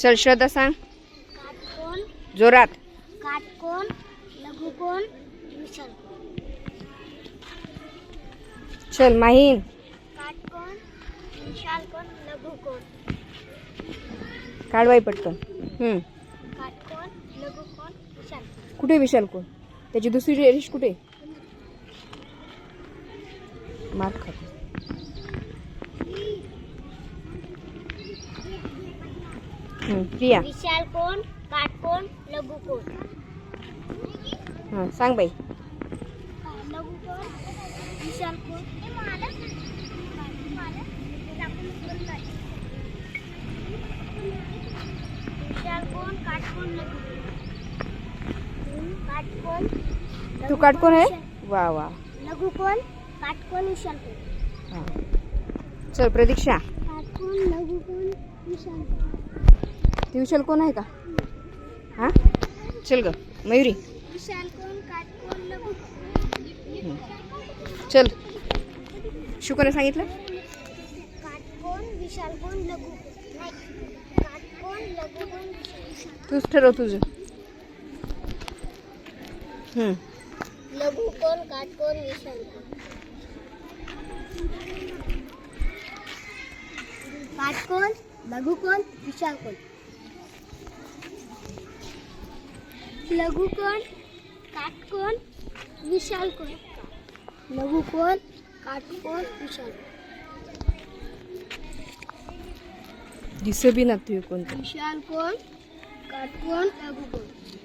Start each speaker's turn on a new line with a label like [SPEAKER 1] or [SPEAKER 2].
[SPEAKER 1] चल श्रद्धा सांग. जोरात.
[SPEAKER 2] काटकोण लघुकोण विशाल
[SPEAKER 1] चल माहीन.
[SPEAKER 2] काटकोण विशाल कोण लघुकोण
[SPEAKER 1] काढवाय पटकन. हम्म.
[SPEAKER 2] काटकोण लघुकोण विशाल
[SPEAKER 1] कुठे विशाल कोण त्याची दुसरी रेष कुठे? मार खातो. प्रिया.
[SPEAKER 2] विशाल कोण काटकोण लघुकोण
[SPEAKER 1] हां सांग बाई.
[SPEAKER 2] लघुकोण विशाल कोण? विशाल कोण काटकोण लघुकोण काटकोण
[SPEAKER 1] तू काटकोण आहे? वा वा.
[SPEAKER 2] लघुकोण काटकोण विशाल कोण?
[SPEAKER 1] हां. चल प्रतीक्षा.
[SPEAKER 2] काटकोण लघुकोण विशाल
[SPEAKER 1] ती विशाल कोण आहे का? हां? चल ग मयुरी.
[SPEAKER 2] कोण? काटकोण
[SPEAKER 1] चल. शुकने सांगितलं?
[SPEAKER 2] काटकोण कोण काटकोण
[SPEAKER 1] तूच ठरव तुझं. हम्म.
[SPEAKER 2] लघुकोण काटकोण विशाल काटकोण लघुकोण विशाल कोण काटकोण विशाल कोण? लघुकोण काटकोण विशाल
[SPEAKER 1] दिस बी ना तू कोणतं
[SPEAKER 2] विशाल कोण काटकोण लघुकोण